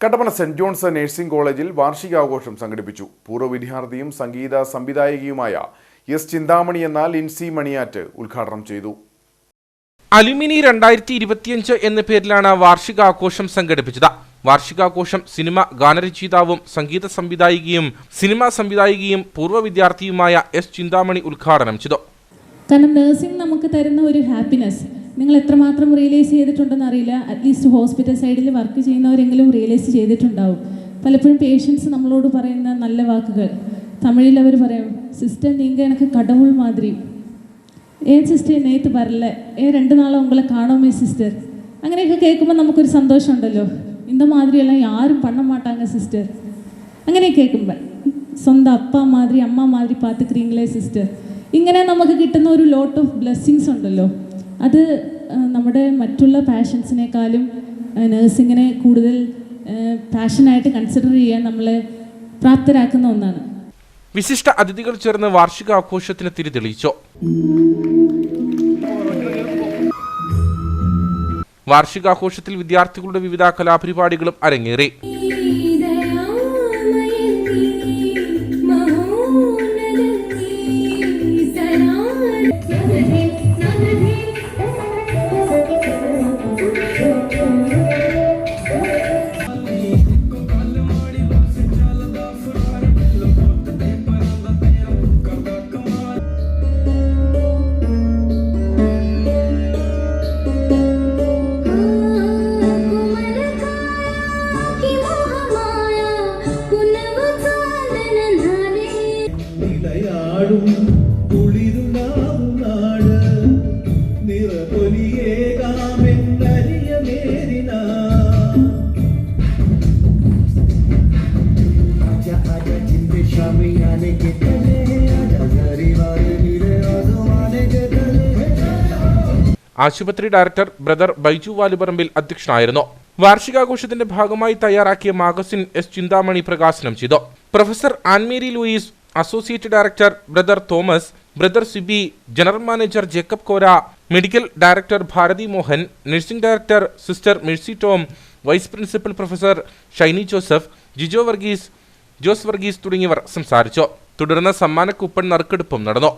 Kattappana saint John's nursing കോളേജിൽ വാർഷികാഘോഷം സംഘടിപ്പിച്ചു. പൂർവ വിദ്യാർത്ഥിയും സംഗീത സംവിധായകയുമായ എസ് ചിന്താമണി എന്നാൽ ലിൻസി മണിയാറ്റ് ഉദ്ഘാടനം ചെയ്തു. അലുമിനി രണ്ടായിരത്തി ഇരുപത്തിയഞ്ച് എന്ന പേരിലാണ് വാർഷികാഘോഷം സംഘടിപ്പിച്ചത്. വാർഷികാഘോഷം സിനിമ ഗാനരചയിതാവും സംഗീത സംവിധായികയും സിനിമാ സംവിധായികയും പൂർവ വിദ്യാർത്ഥിയുമായ എസ് ചിന്താമണി ഉദ്ഘാടനം ചെയ്തു. കാരണം നേഴ്സിംഗ് നമുക്ക് തരുന്ന ഒരു ഹാപ്പിനെസ് നിങ്ങൾ എത്രമാത്രം റിയലൈസ് ചെയ്തിട്ടുണ്ടെന്ന് അറിയില്ല. അറ്റ്ലീസ്റ്റ് ഹോസ്പിറ്റൽ സൈഡിൽ വർക്ക് ചെയ്യുന്നവരെങ്കിലും റിയലൈസ് ചെയ്തിട്ടുണ്ടാവും. പലപ്പോഴും പേഷ്യൻസ് നമ്മളോട് പറയുന്ന നല്ല വാക്കുകൾ. തമിഴിൽ അവർ പറയും സിസ്റ്റർ നിങ്ങൾ എനിക്ക് കടവുൾ മാതിരി. ഏ സിസ്റ്റർ നെയ്ത്ത് വരല്ല ഏ രണ്ട് നാളെ ഉങ്ങളെ കാണുമേ സിസ്റ്റർ അങ്ങനെയൊക്കെ കേൾക്കുമ്പോൾ നമുക്കൊരു സന്തോഷമുണ്ടല്ലോ. இந்த മാതിരിയെല്ലാം யாரும் பண்ண மாட்டாங்க സിസ്റ്റർ അങ്ങനെ കേൾക്കുമ്പോൾ സ്വന്തം അപ്പ മാതിരി അമ്മ മാതിരി പാത്തുക്കിറീങ്ങളെ സിസ്റ്റർ ഇങ്ങനെ നമുക്ക് കിട്ടുന്ന ഒരു ലോട്ട് ഓഫ് ബ്ലെസ്സിങ്സ് ഉണ്ടല്ലോ. അത് നമ്മുടെ മറ്റുള്ള പാഷൻസിനേക്കാളും നേഴ്സിങ്ങിനെ കൂടുതൽ പാഷനായിട്ട് കൺസിഡർ ചെയ്യാൻ നമ്മളെ പ്രാപ്തരാക്കുന്ന ഒന്നാണ്. വിശിഷ്ട അതിഥികൾ ചേർന്ന് വാർഷിക ആഘോഷത്തിന് തിരി തെളിയിച്ചു. വാർഷികാഘോഷത്തിൽ വിദ്യാർത്ഥികളുടെ വിവിധ കലാപരിപാടികളും അരങ്ങേറി. ആശുപത്രി ഡയറക്ടർ ബ്രദർ ബൈജു വാലുപറമ്പിൽ അധ്യക്ഷനായിരുന്നു. വാർഷികാഘോഷത്തിന്റെ ഭാഗമായി തയ്യാറാക്കിയ മാഗസിൻ എസ് ചിന്താമണി പ്രകാശനം ചെയ്തു. Professor Ann Mary Louis associate director brother Thomas brother Siby general manager Jacob Kora medical director Bharathi Mohan nursing director sister Mercy Tom vice principal professor Shiny Joseph Jijo Varghese Jose Varghese തുടങ്ങിയവർ സംസാരിച്ചു. തുടർന്ന് സമ്മാനക്കൂപ്പൺ നറുക്കെടുപ്പും നടന്നു.